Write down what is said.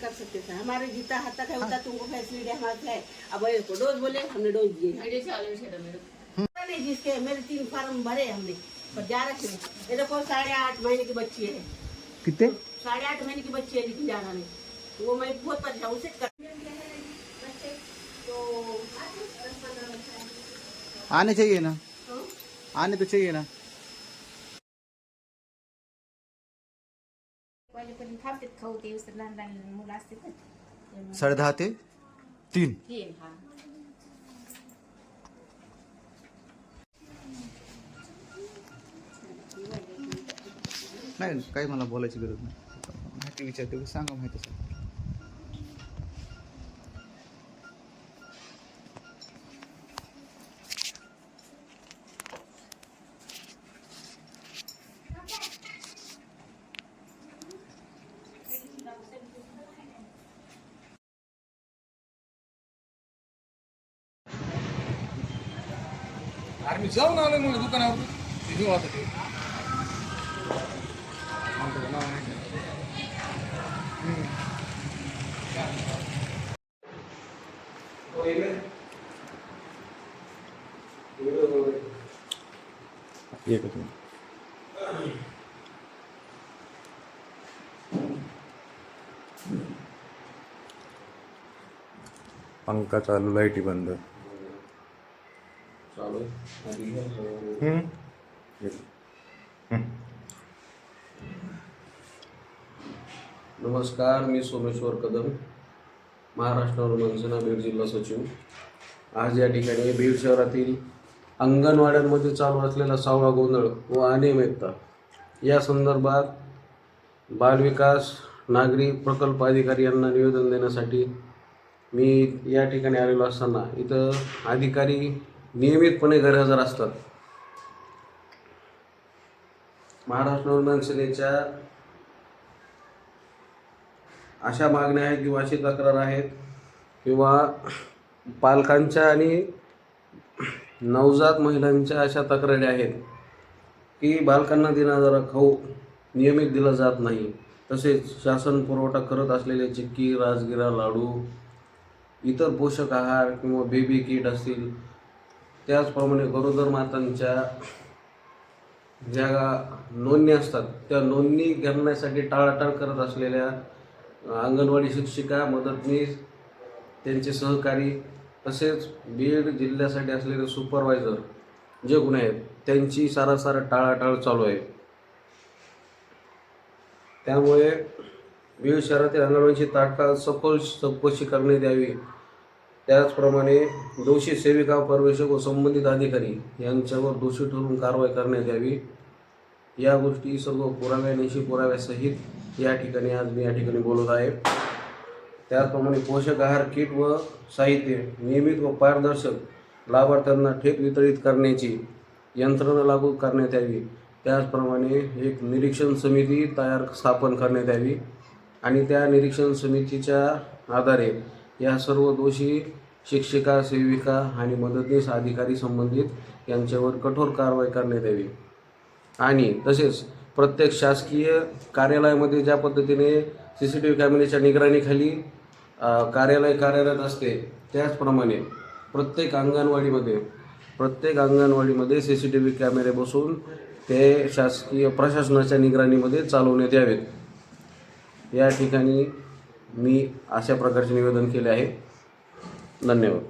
कर सकते थे। हमारे जितना हद तक है उतना तुमको फैसिलिटी हमारे है। अब ये को डोज बोले हमने डोज दिए। नहीं जिसके मेरे तीन फार्म भरे हमने पर जा रखे ये देखो साढ़े आठ महीने की बच्ची है। किती साढ़े आठ महीने की बच्ची है लेकिन जा रहा नहीं। वो मैं बहुत परेशान उसे कर तो आने चाहिए ना? आने तो चाहिए ना? वाजेपर्यंत थांबतात खाऊ ते व्यवस्थित लहान लहान मुलं असतात ना. त्यामुळे साडे दहा ते तीन. तीन हा. नाही काही मला बोलायची गरज नाही. माहिती विचारते सांगा माहिती सांग. अरे मी जाऊन आलो मग दुकानावर ते घेऊ आता ते म्हणतो का नाव नाही. एकच मिनिट पंखा चालू लाईटी बंद नमस्कार मी सोमेश्वर कदम महाराष्ट्र मनसेना बीड जिल्हा सचिव. आज या ठिकाणी बीड शहरातील अंगणवाड्यांमध्ये चालू असलेला सावळा गोंधळ व अनियमितता या संदर्भात बालविकास नागरी प्रकल्प अधिकारी यांना निवेदन देण्यासाठी मी या ठिकाणी आलेलो असताना इथं अधिकारी नियमितपणे गैरहजर असतात. महाराष्ट्र मनसेनेच्या अशा मागण्या आहेत किंवा अशी तक्रार आहेत किंवा पालकांच्या आणि नवजात महिलांच्या अशा तक्रारी आहेत की बालकांना देणारा खाऊ नियमित दिला जात नाही. तसेच शासन पुरवठा करत असलेले चिक्की राजगिरा लाडू इतर पोषक आहार किंवा बेबी किट असतील त्याचप्रमाणे गरोदर मातांच्या ज्या नोंदणी असतात त्या नोंदणी करण्यासाठी टाळाटाळ करत असलेल्या अंगणवाडी शिक्षिका मदतनीस त्यांचे सहकारी तसेच बीड जिल्ह्यासाठी असलेले सुपरवायझर जे गुन्हे आहेत त्यांची सारासार टाळाटाळ चालू आहे. त्यामुळे बीड शहरातील अंगणवाडीची तात्काळ सखोल चौकशी करण्यात यावी. त्याचप्रमाणे दोषी सेविका परवेशक व संबंधित अधिकारी यांच्यावर दोषी ठरवून कारवाई करण्यात यावी. या गोष्टी सर्व पुराव्यानिशी पुराव्यासहित या ठिकाणी आज मी या ठिकाणी बोलत आहे. त्याचप्रमाणे पोषक आहार किट व साहित्य नियमित व पारदर्शक लाभार्थ्यांना थेट वितरित करण्याची यंत्रणा लागू करण्यात यावी. त्याचप्रमाणे एक निरीक्षण समिती तयार स्थापन करण्यात यावी आणि त्या निरीक्षण समितीच्या आधारे या सर्व दोषी शिक्षिका सेविका आणि मदतनीस अधिकारी संबंधित यांच्यावर कठोर कारवाई करण्यात यावी. आणि तसेच प्रत्येक शासकीय कार्यालयामध्ये ज्या पद्धतीने सी सी टी व्ही कॅमेऱ्याच्या निगराणीखाली कार्यालय कार्यरत असते त्याचप्रमाणे प्रत्येक अंगणवाडीमध्ये प्रत्येक अंगणवाडीमध्ये सी सी टी व्ही कॅमेरे बसून ते शासकीय प्रशासनाच्या निगराणीमध्ये चालवण्यात यावेत. या ठिकाणी मी अशा प्रकारचे निवेदन केले आहे. धन्यवाद.